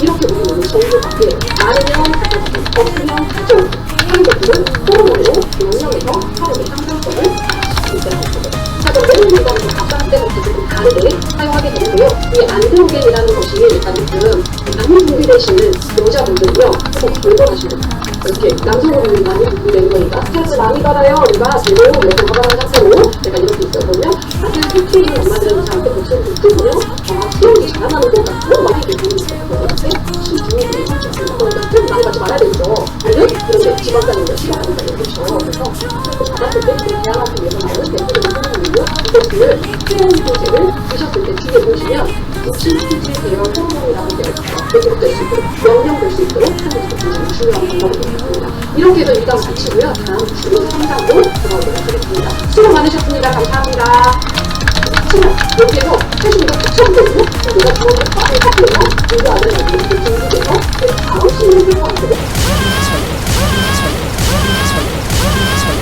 이렇게 우리는 정보밖에 많으면 가져가고 없으면 가져오고 하는 것들은 호르몬으로 명령해서 사람의 상상성을 일단했거든요. 하지만 모든 물건은 각각 때문에 조금 다르게 사용하게 되는데요. 이 안드로겐이라는 것이 일단 그 많이 분비되시는 여자분들이요. 꼭 결정하시면 이렇게 남성 호르몬이 많이 분비되는 거니까 스트레스 많이 받아요. 우리가 지금 여성 가방한 상태로 직업적인 것이 많은 것이 어려워서 받았을 때 대안하는 예산을 대표적인 이유 그것을 회원 조직을 보셨을 때 뒤에 보시면 입시 퀴즈 대여 성공이라고 되어 있어요. 계속될 수 있도록 명령될 수 있도록 하는 것도 굉장히 중요한 방법입니다. 이렇게 해서 일단 마치고요. 다음 주 3강으로 돌아오도록 하겠습니다. 수고 많으셨습니다. 감사합니다. 수고 여기에서 최신과 추천되고 그리고 저는 빨리 하고요. 공부하는